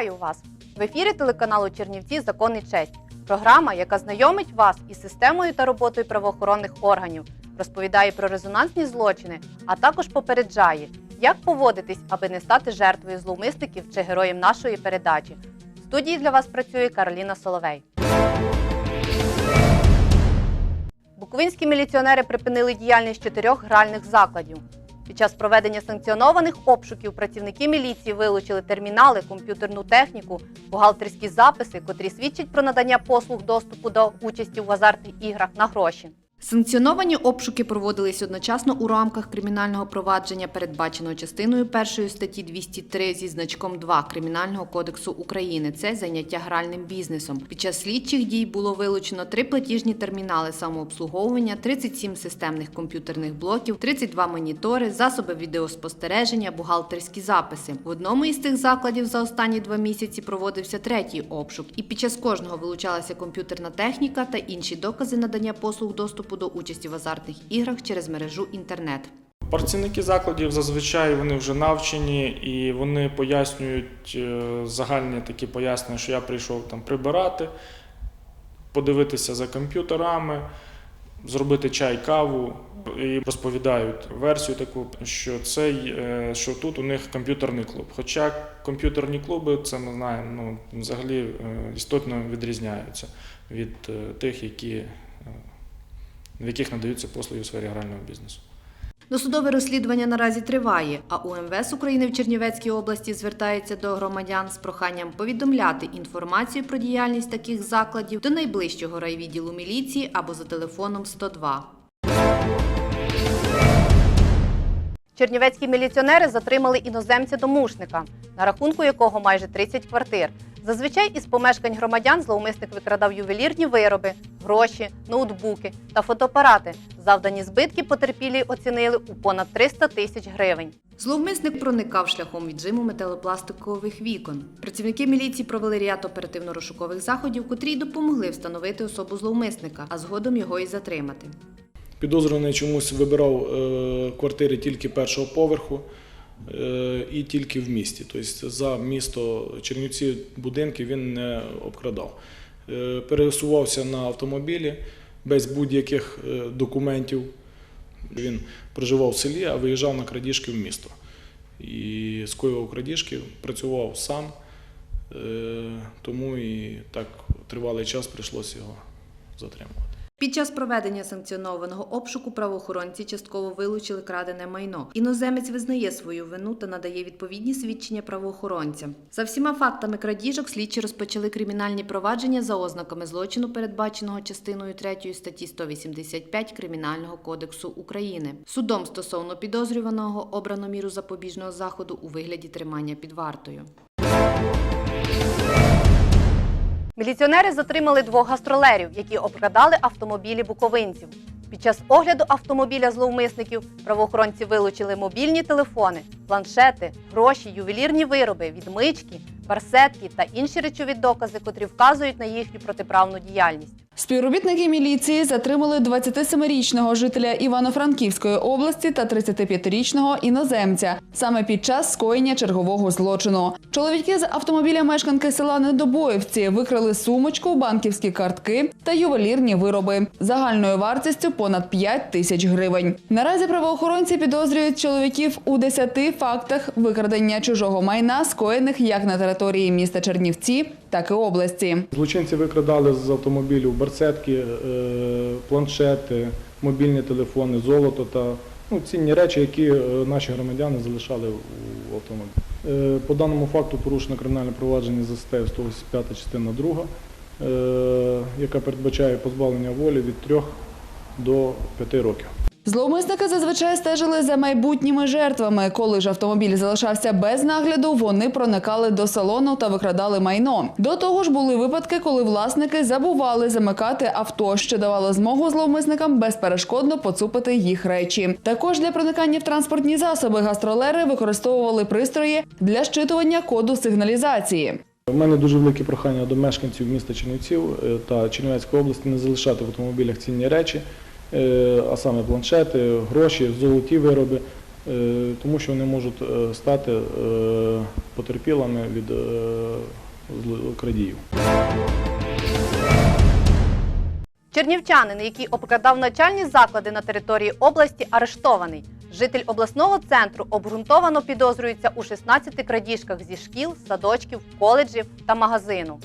Вітаю вас! В ефірі телеканалу Чернівці Закон і честь. Програма, яка знайомить вас із системою та роботою правоохоронних органів, розповідає про резонансні злочини, а також попереджає, як поводитись, аби не стати жертвою зловмисників чи героєм нашої передачі. В студії для вас працює Кароліна Соловей. Буковинські міліціонери припинили діяльність чотирьох гральних закладів. Під час проведення санкціонованих обшуків працівники міліції вилучили термінали, комп'ютерну техніку, бухгалтерські записи, котрі свідчать про надання послуг доступу до участі в азартних іграх на гроші. Санкціоновані обшуки проводились одночасно у рамках кримінального провадження, передбаченого частиною першої статті 203 зі значком 2 Кримінального кодексу України. Це заняття гральним бізнесом. Під час слідчих дій було вилучено три платіжні термінали самообслуговування, 37 системних комп'ютерних блоків, 32 монітори, засоби відеоспостереження, бухгалтерські записи. В одному із цих закладів за останні два місяці проводився третій обшук, і під час кожного вилучалася комп'ютерна техніка та інші докази надання послуг доступу до участі в азартних іграх через мережу інтернет. Працівники закладів зазвичай вони вже навчені і вони пояснюють е, загальні такі пояснення, що я прийшов там прибирати, подивитися за комп'ютерами, зробити чай, каву і розповідають версію таку, що цей, е, що тут у них комп'ютерний клуб. Хоча комп'ютерні клуби, це ми знаємо, ну, взагалі е, істотно відрізняються від тих, які, в яких надаються послуги у сфері грального бізнесу. Досудове розслідування наразі триває, а УМВС України в Чернівецькій області звертається до громадян з проханням повідомляти інформацію про діяльність таких закладів до найближчого райвідділу міліції або за телефоном 102. Чернівецькі міліціонери затримали іноземця-домушника, на рахунку якого майже 30 квартир. Зазвичай із помешкань громадян зловмисник викрадав ювелірні вироби, гроші, ноутбуки та фотоапарати. Завдані збитки потерпілі оцінили у понад 300 тисяч гривень. Зловмисник проникав шляхом віджиму металопластикових вікон. Працівники міліції провели ряд оперативно-розшукових заходів, котрі й допомогли встановити особу зловмисника, а згодом його і затримати. Підозрюваний чомусь вибирав е, квартири тільки першого поверху і тільки в місті. Тобто за місто Чернівці будинки він не обкрадав. Е, пересувався на автомобілі без будь-яких е, документів. Він проживав в селі, а виїжджав на крадіжки в місто. І скоював крадіжки, працював сам, е, тому і так тривалий час прийшлося його затримувати. Під час проведення санкціонованого обшуку правоохоронці частково вилучили крадене майно. Іноземець визнає свою вину та надає відповідні свідчення правоохоронцям. За всіма фактами крадіжок слідчі розпочали кримінальні провадження за ознаками злочину, передбаченого частиною 3 статті 185 Кримінального кодексу України. Судом стосовно підозрюваного обрано міру запобіжного заходу у вигляді тримання під вартою. Міліціонери затримали двох гастролерів, які обкрадали автомобілі буковинців. Під час огляду автомобіля зловмисників правоохоронці вилучили мобільні телефони, планшети, гроші, ювелірні вироби, відмички, барсетки та інші речові докази, котрі вказують на їхню протиправну діяльність. Співробітники міліції затримали 27-річного жителя Івано-Франківської області та 35-річного іноземця саме під час скоєння чергового злочину. Чоловіки з автомобіля мешканки села Недобоївці викрали сумочку, банківські картки та ювелірні вироби загальною вартістю понад 5 тисяч гривень. Наразі правоохоронці підозрюють чоловіків у 10 фактах викрадення чужого майна, скоєних як на території міста Чернівці, так і області. Злочинці викрадали з автомобілів барсетки, е, планшети, мобільні телефони, золото та ну, цінні речі, які е, наші громадяни залишали у автомобілі. Е, По даному факту порушено кримінальне провадження за статтею 185 частина 2, е, яка передбачає позбавлення волі від 3 до 5 років. Зловмисники зазвичай стежили за майбутніми жертвами. Коли ж автомобіль залишався без нагляду, вони проникали до салону та викрадали майно. До того ж, були випадки, коли власники забували замикати авто, що давало змогу зловмисникам безперешкодно поцупити їх речі. Також для проникання в транспортні засоби гастролери використовували пристрої для щитування коду сигналізації. У мене дуже велике прохання до мешканців міста Чернівців е, та Чернівецької області не залишати в автомобілях цінні речі, а саме планшети, гроші, золоті вироби, е, тому що вони можуть е, стати е, потерпілими від е, крадіїв. Чернівчанин, який обкрадав навчальні заклади на території області, арештований. Житель обласного центру обґрунтовано підозрюється у 16 крадіжках зі шкіл, садочків, коледжів та магазину.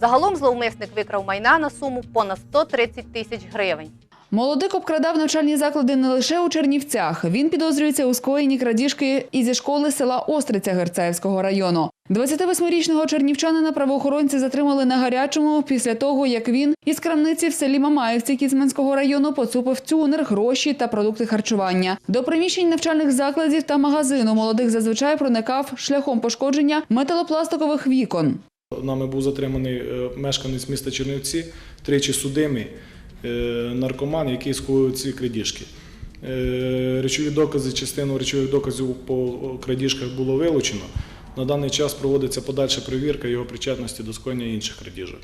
Загалом зловмисник викрав майна на суму понад 130 тисяч гривень. Молодик обкрадав навчальні заклади не лише у Чернівцях. Він підозрюється у скоєнні крадіжки і зі школи села Остриця Герцаївського району. 28-річного чернівчанина правоохоронці затримали на гарячому після того, як він із крамниці в селі Мамаївці Кіцманського району поцупив тюнер, гроші та продукти харчування. До приміщень навчальних закладів та магазину молодик зазвичай проникав шляхом пошкодження металопластикових вікон. Нами був затриманий е, мешканець міста Чернівці, тричі судимий наркоман, який скоїв ці крадіжки. Е, Речові докази, частину речових доказів по крадіжках було вилучено. На даний час проводиться подальша перевірка його причетності до скоєння інших крадіжок.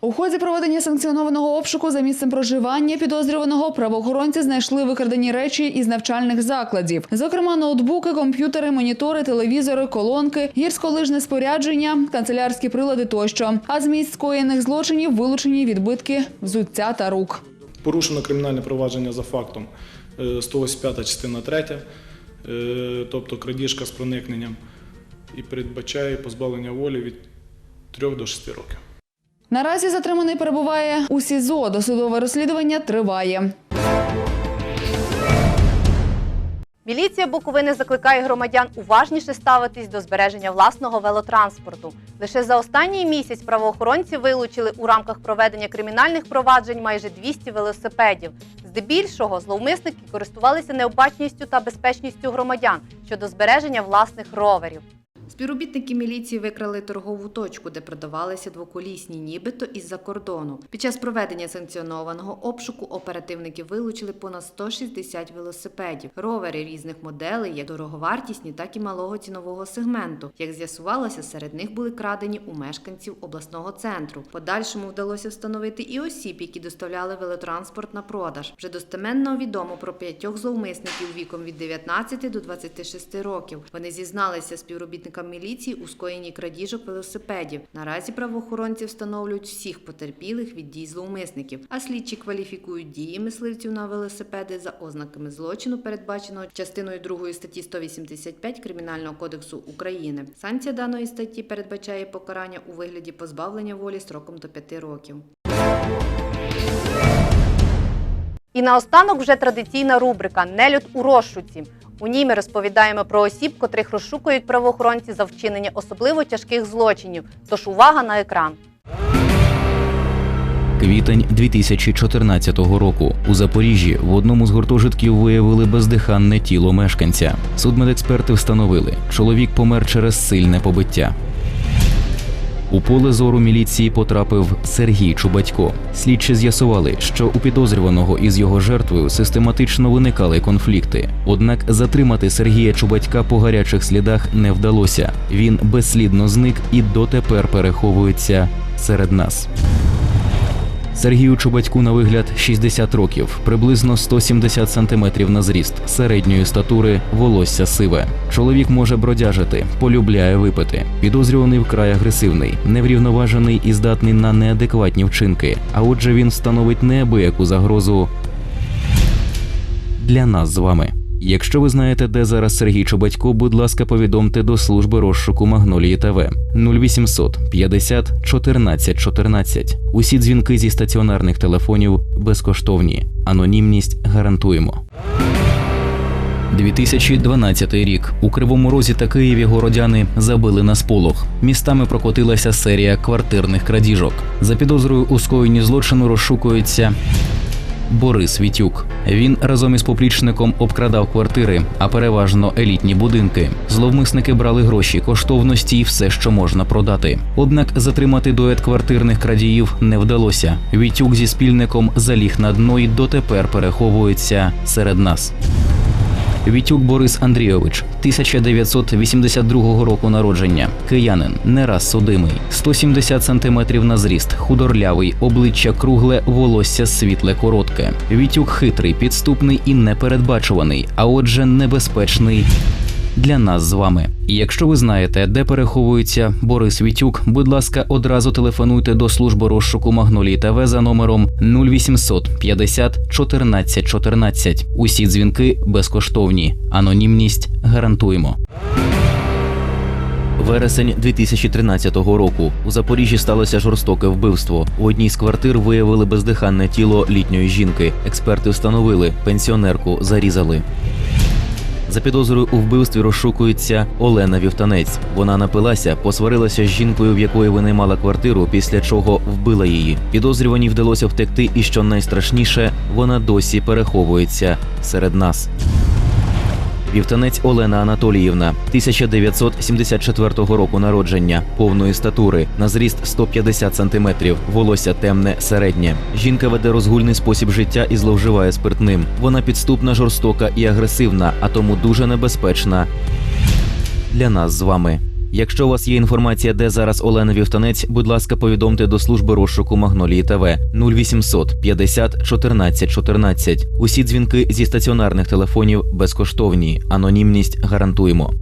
У ході проведення санкціонованого обшуку за місцем проживання підозрюваного правоохоронці знайшли викрадені речі із навчальних закладів, зокрема ноутбуки, комп'ютери, монітори, телевізори, колонки, гірськолижне спорядження, канцелярські прилади тощо. А з місць скоєних злочинів вилучені відбитки взуття та рук. Порушено кримінальне провадження за фактом е, 185 частина 3, е, тобто крадіжка з проникненням, і передбачає позбавлення волі від 3 до 6 років. Наразі затриманий перебуває у СІЗО. Досудове розслідування триває. Міліція Буковини закликає громадян уважніше ставитись до збереження власного велотранспорту. Лише за останній місяць правоохоронці вилучили у рамках проведення кримінальних проваджень майже 200 велосипедів. Здебільшого зловмисники користувалися необачністю та безпечністю громадян щодо збереження власних роверів. Співробітники міліції викрали торгову точку, де продавалися двоколісні, нібито із-за кордону. Під час проведення санкціонованого обшуку оперативники вилучили понад 160 велосипедів, ровери різних моделей, як дороговартісні, так і малого цінового сегменту. Як з'ясувалося, серед них були крадені у мешканців обласного центру. Подальшому вдалося встановити і осіб, які доставляли велотранспорт на продаж. Вже достеменно відомо про п'ятьох зловмисників віком від 19 до 26 років. Вони зізналися співробітникам міліції у скоєнні крадіжок велосипедів. Наразі правоохоронці встановлюють всіх потерпілих від дій зловмисників, а слідчі кваліфікують дії мисливців на велосипеди за ознаками злочину, передбаченого частиною 2 статті 185 Кримінального кодексу України. Санкція даної статті передбачає покарання у вигляді позбавлення волі строком до 5 років. І наостанок вже традиційна рубрика Нелюд у розшуці. У ній ми розповідаємо про осіб, котрих розшукують правоохоронці за вчинення особливо тяжких злочинів. Тож увага на екран. Квітень 2014 року у Запоріжжі в одному з гуртожитків виявили бездиханне тіло мешканця. Судмедексперти встановили, чоловік помер через сильне побиття. У поле зору міліції потрапив Сергій Чубатько. Слідчі з'ясували, що у підозрюваного із його жертвою систематично виникали конфлікти. Однак затримати Сергія Чубатька по гарячих слідах не вдалося. Він безслідно зник і дотепер переховується серед нас. Сергію Чубатьку на вигляд 60 років, приблизно 170 сантиметрів на зріст, середньої статури, волосся сиве. Чоловік може бродяжити, полюбляє випити. Підозрюваний вкрай агресивний, неврівноважений і здатний на неадекватні вчинки. А отже, він становить неабияку загрозу для нас з вами. Якщо ви знаєте, де зараз Сергій Чубатько, будь ласка, повідомте до служби розшуку Магнолії ТВ 0800 50 14 14. Усі дзвінки зі стаціонарних телефонів безкоштовні. Анонімність гарантуємо. 2012 рік у Кривому Розі та Києві городяни забили на сполох. Містами прокотилася серія квартирних крадіжок. За підозрою у скоєнні злочину розшукується Борис Вітюк. Він разом із поплічником обкрадав квартири, а переважно елітні будинки. Зловмисники брали гроші, коштовності і все, що можна продати. Однак затримати дует квартирних крадіїв не вдалося. Вітюк зі спільником заліг на дно і дотепер переховується серед нас. Вітюк Борис Андрійович, 1982 року народження, киянин, не раз судимий, 170 сантиметрів на зріст, худорлявий, обличчя кругле, волосся світле коротке. Вітюк хитрий, підступний і непередбачуваний, а отже, небезпечний для нас з вами. І якщо ви знаєте, де переховується Борис Вітюк, будь ласка, одразу телефонуйте до служби розшуку Магнолії ТВ за номером 0800 50 14 14. Усі дзвінки безкоштовні. Анонімність гарантуємо. Вересень 2013 року у Запоріжжі сталося жорстоке вбивство. У одній з квартир виявили бездиханне тіло літньої жінки. Експерти встановили, пенсіонерку зарізали. За підозрою у вбивстві розшукується Олена Вівтанець. Вона напилася, посварилася з жінкою, в якої винаймала квартиру, після чого вбила її. Підозрюваній вдалося втекти, і що найстрашніше, вона досі переховується серед нас. Вівтанець Олена Анатоліївна, 1974 року народження, повної статури, на зріст 150 см, волосся темне, середнє. Жінка веде розгульний спосіб життя і зловживає спиртним. Вона підступна, жорстока і агресивна, а тому дуже небезпечна для нас з вами. Якщо у вас є інформація, де зараз Олена Вівтанець, будь ласка, повідомте до служби розшуку Магнолії ТВ 0800 50 14 14. Усі дзвінки зі стаціонарних телефонів безкоштовні. Анонімність гарантуємо.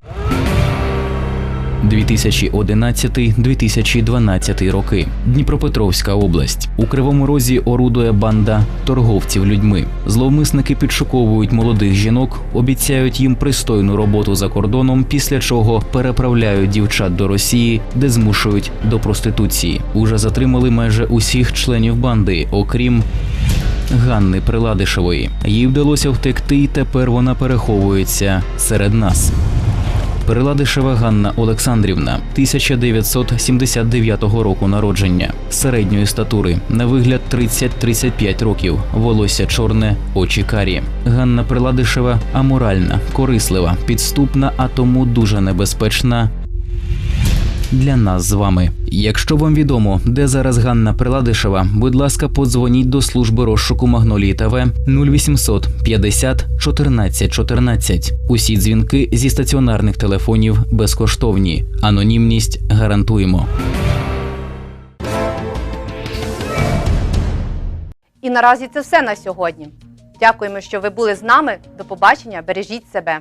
2011-2012 роки. Дніпропетровська область. У Кривому Розі орудує банда торговців людьми. Зловмисники підшуковують молодих жінок, обіцяють їм пристойну роботу за кордоном, після чого переправляють дівчат до Росії, де змушують до проституції. Уже затримали майже усіх членів банди, окрім Ганни Приладишевої. Їй вдалося втекти, і тепер вона переховується серед нас. Переладишева Ганна Олександрівна, 1979 року народження, середньої статури, на вигляд 30-35 років, волосся чорне, очі карі. Ганна Приладишева аморальна, корислива, підступна, а тому дуже небезпечна для нас з вами. Якщо вам відомо, де зараз Ганна Приладишева, будь ласка, подзвоніть до служби розшуку Магнолії ТВ 0800 50 14 14. Усі дзвінки зі стаціонарних телефонів безкоштовні. Анонімність гарантуємо. І наразі це все на сьогодні. Дякуємо, що ви були з нами. До побачення. Бережіть себе.